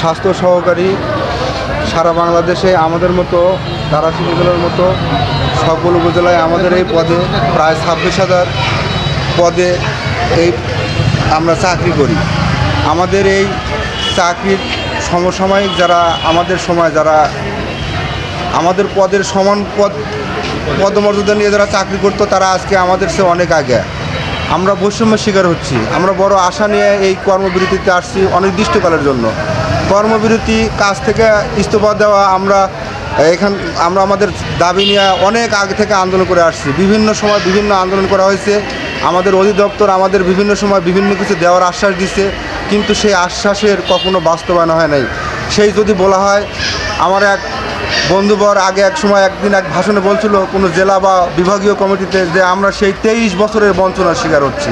স্বাস্থ্য সহকারী সারা বাংলাদেশে আমাদের মতো দারাসি উপজেলার মতো সকল উপজেলায় আমাদের এই পদে প্রায় ছাব্বিশ হাজার পদে এই আমরা চাকরি করি। আমাদের এই চাকরির সমসাময়িক যারা আমাদের সময় যারা আমাদের পদের সমান পদ, পদমর্যাদা নিয়ে যারা চাকরি করতো, তারা আজকে আমাদের সে অনেক আগে। আমরা বৈষম্যের শিকার হচ্ছি। আমরা বড় আশা নিয়ে এই কর্মবিরতিতে আসছি অনির্দিষ্টকালের জন্য। কর্মবিরতি কাজ থেকে ইস্তফা দেওয়া, আমরা এখান, আমরা আমাদের দাবি নিয়ে অনেক আগে থেকে আন্দোলন করে আসছি। বিভিন্ন সময় বিভিন্ন আন্দোলন করা হয়েছে। আমাদের অধিদপ্তর আমাদের বিভিন্ন সময় বিভিন্ন কিছু দেওয়ার আশ্বাস দিচ্ছে কিন্তু সেই আশ্বাসের কখনো বাস্তবায়ন হয় নাই। সেই যদি বলা হয়, আমার এক বন্ধুবর আগে এক সময় একদিন এক ভাষণে বলছিল, কোনো জেলা বা বিভাগীয় কমিটিতে যে আমরা সেই তেইশ বছরের বঞ্চনার শিকার হচ্ছি।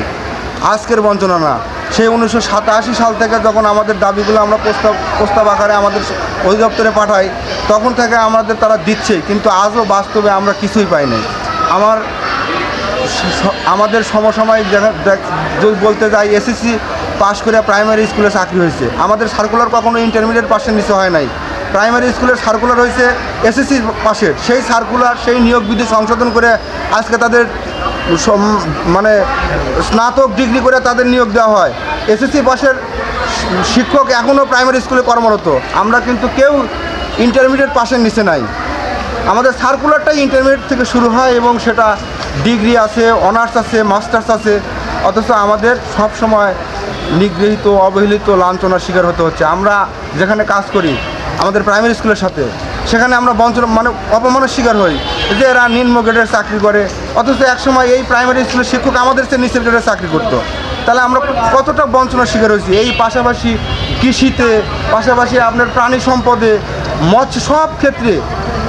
আজকের বঞ্চনা না। সেই উনিশশো সাতাশি সাল থেকে যখন আমাদের দাবিগুলো আমরা প্রস্তাব প্রস্তাব আকারে আমাদের অধিদপ্তরে পাঠাই, তখন থেকে আমাদের তারা দিচ্ছে, কিন্তু আজও বাস্তবে আমরা কিছুই পাই নাই। আমার আমাদের সমসাময়িক যদি বলতে যাই, এসএসসি পাশ করে প্রাইমারি স্কুলে চাকরি হয়েছে। আমাদের সার্কুলার কখনো ইন্টারমিডিয়েট পাশের নিচে হয় নাই। প্রাইমারি স্কুলের সার্কুলার হয়েছে এসএসসি পাশের। সেই সার্কুলার সেই নিয়োগ বিধি সংশোধন করে আজকে তাদের মানে স্নাতক ডিগ্রি করে তাদের নিয়োগ দেওয়া হয়। এসএসসি পাশের শিক্ষক এখনও প্রাইমারি স্কুলে কর্মরত। আমরা কিন্তু কেউ ইন্টারমিডিয়েট পাশের নিচে নাই। আমাদের সার্কুলারটাই ইন্টারমিডিয়েট থেকে শুরু হয় এবং সেটা ডিগ্রি আছে অনার্স আছে মাস্টার্স আছে। অথচ আমাদের সব সময় নিগৃহীত, অবহেলিত, লাঞ্ছনার শিকার হতে হচ্ছে। আমরা যেখানে কাজ করি, আমাদের প্রাইমারি স্কুলের সাথে, সেখানে আমরা বঞ্চনা মানে অপমানের শিকার হই। যে এরা নিম্ন গ্রেডের চাকরি করে। অথচ একসময় এই প্রাইমারি স্কুলের শিক্ষক আমাদের চেয়ে নিচের গ্রেডের চাকরি করতো। তাহলে আমরা কতটা বঞ্চনার শিকার হয়েছি? এই পাশাপাশি কৃষিতে, পাশাপাশি আপনার প্রাণী সম্পদে, মৎস্য সব ক্ষেত্রে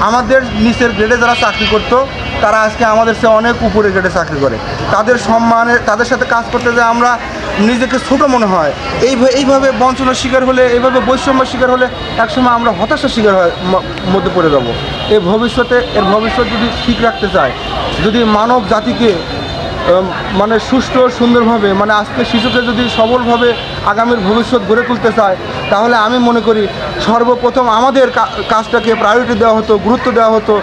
আমাদের নিচের গ্রেডে যারা চাকরি করতো তারা আজকে আমাদের চেয়ে অনেক উপরে গ্রেডে চাকরি করে। তাদের সম্মানে, তাদের সাথে কাজ করতে যে আমরা নিজেকে ছোট মনে হয়, এই এইভাবে বঞ্চনার শিকার হলে, এইভাবে বৈষম্যের শিকার হলে একসময় আমরা হতাশার শিকার হয় মধ্যে পড়ে যাব। এই ভবিষ্যতে, এর ভবিষ্যৎ যদি ঠিক রাখতে চায়, যদি মানব জাতিকে মানে সুষ্ঠু সুন্দরভাবে মানে আজকে শিশুকে যদি সবলভাবে আগামীর ভবিষ্যৎ গড়ে তুলতে চায় তাহলে আমি মনে করি সর্বপ্রথম আমাদের কাজটাকে প্রায়োরিটি দেওয়া হতো, গুরুত্ব দেওয়া হতো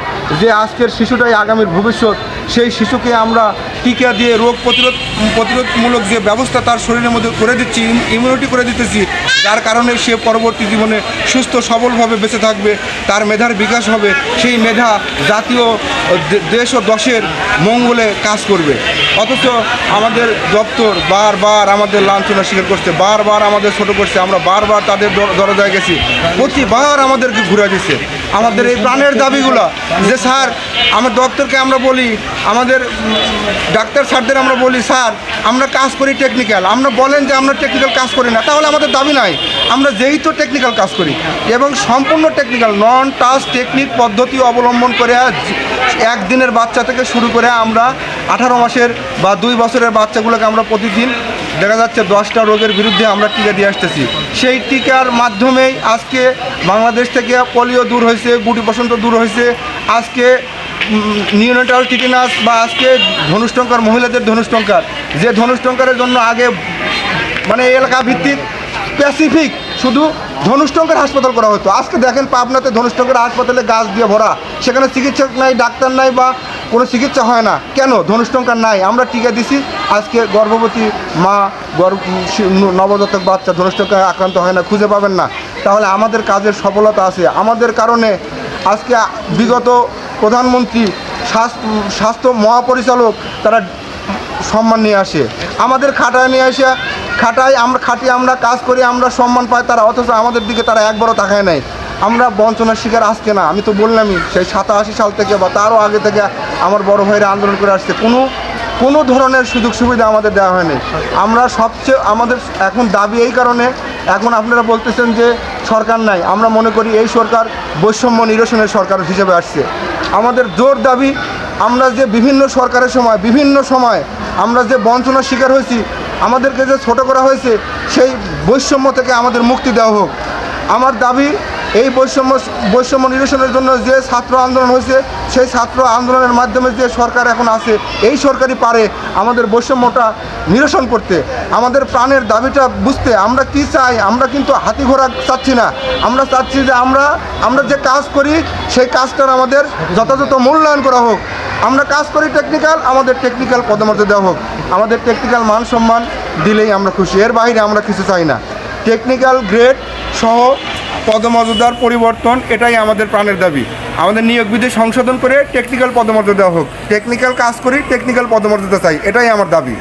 যে আজকের শিশুটাই আগামীর ভবিষ্যৎ সেই শিশুকে আমরা টিকা দিয়ে রোগ প্রতিরোধ, প্রতিরোধমূলক যে ব্যবস্থা তার শরীরের মধ্যে করে দিচ্ছি ইমিউনিটি করে দিতেছি, যার কারণে সে পরবর্তী জীবনে সুস্থ, সবলভাবে বেঁচে থাকবে, তার মেধার বিকাশ হবে, সেই মেধা জাতীয় দেশ ও দশের মঙ্গলে কাজ করবে। অথচ আমাদের দপ্তর বারবার আমাদের লাঞ্ছনা স্বীকার করছে, বারবার আমাদের ছোট করছে, আমরা বারবার তাদের দরজায় গেছি, প্রতিবার আমাদেরকে ঘুরে দিচ্ছে আমাদের এই প্রাণের দাবিগুলো যে, স্যার, আমার দপ্তরকে আমরা বলি আমাদের ডাক্তার স্যারদের আমরা বলি, স্যার, আমরা কাজ করি টেকনিক্যাল আমরা বলেন যে আমরা টেকনিক্যাল কাজ করি না। তাহলে আমাদের দাবি নাই। আমরা যেই তো টেকনিক্যাল কাজ করি এবং সম্পূর্ণ টেকনিক্যাল নন টাচ টেকনিক পদ্ধতি অবলম্বন করে একদিনের বাচ্চা থেকে শুরু করে আমরা আঠারো মাসের বা দুই বছরের বাচ্চাগুলোকে আমরা প্রতিদিন দেখা যাচ্ছে দশটা রোগের বিরুদ্ধে আমরা টিকা দিয়ে আসতেছি। সেই টিকার মাধ্যমেই আজকে বাংলাদেশ থেকে পোলিও দূর হয়েছে গুটি বসন্ত দূর হয়েছে। আজকে নিউনেটাল টিটেনাস বা আজকে ধনুষ্টঙ্কার, মহিলাদের ধনুষ্টঙ্কার। যে ধনুষ্টঙ্কারের জন্য আগে মানে এলাকা ভিত্তিক স্পেসিফিক শুধু ধনুষ্টঙ্কার হাসপাতাল করা হতো। আজকে দেখেন পাবনাতে ধনুষ্টঙ্কার হাসপাতালে গাছ দিয়ে ভরা। সেখানে চিকিৎসক নাই, ডাক্তার নাই বা কোনো চিকিৎসা হয় না। কেন? ধনুষ্টঙ্কার নাই। আমরা টিকা দিছি। আজকে গর্ভবতী মা, গর্ভ নবজাতক বাচ্চা ধনুষ্টঙ্কার আক্রান্ত হয় না, খুঁজে পাবেন না। তাহলে আমাদের কাজের সফলতা আছে। আমাদের কারণে আজকে বিগত প্রধানমন্ত্রী, স্বাস্থ্য স্বাস্থ্য মহাপরিচালক, তারা সম্মান নিয়ে আসে। আমাদের খাটায় নিয়ে আসে, খাটায় আমরা, খাটিয়ে আমরা কাজ করি, আমরা সম্মান পাই তারা, অথচ আমাদের দিকে তারা একবারও তাকায় নাই। আমরা বঞ্চনার শিকার আজকে না, আমি তো বললামই, সেই সাতাশি সাল থেকে বা তারও আগে থেকে আমার বড় ভাইরা আন্দোলন করে আসছে। কোনো কোনো ধরনের সুযোগ সুবিধা আমাদের দেওয়া হয়নি। আমরা সবচেয়ে, আমাদের এখন দাবি এই কারণে, এখন আপনারা বলতেছেন যে সরকার নাই। আমরা মনে করি এই সরকার বৈষম্য নিরসনের সরকার হিসেবে আসছে। আমাদের জোর দাবি, আমরা যে বিভিন্ন সরকারের সময়, বিভিন্ন সময় আমরা যে বঞ্চনার শিকার হয়েছি, আমাদেরকে যে ছোট করা হয়েছে, সেই বৈষম্য থেকে আমাদের মুক্তি দেওয়া হোক। আমার দাবি এই বৈষম্য বৈষম্য নিরসনের জন্য যে ছাত্র আন্দোলন হয়েছে, সেই ছাত্র আন্দোলনের মাধ্যমে যে সরকার এখন আছে, এই সরকারই পারে আমাদের বৈষম্যটা নিরসন করতে। আমাদের প্রাণের দাবিটা বুঝতে আমরা কি চাই, আমরা কিন্তু হাতি ঘোড়া চাচ্ছি না। আমরা চাচ্ছি যে আমরা আমরা যে কাজ করি, সেই কাজটার আমাদের যথাযথ মূল্যায়ন করা হোক। আমরা কাজ করি টেকনিক্যাল আমাদের টেকনিক্যাল পদমর্যাদা দেওয়া হোক। আমাদের টেকনিক্যাল মান সম্মান দিলেই আমরা খুশি। এর বাইরে আমরা কিছু চাই না। টেকনিক্যাল গ্রেড সহ পদমর্যাদার পরিবর্তন এটাই আমাদের প্রাণের দাবি। আমাদের নিয়োগ বিধি সংশোধন করে টেকনিক্যাল পদমর্যাদা হোক। টেকনিক্যাল কাজ করি টেকনিক্যাল পদমর্যাদা চাই। এটাই আমার দাবি।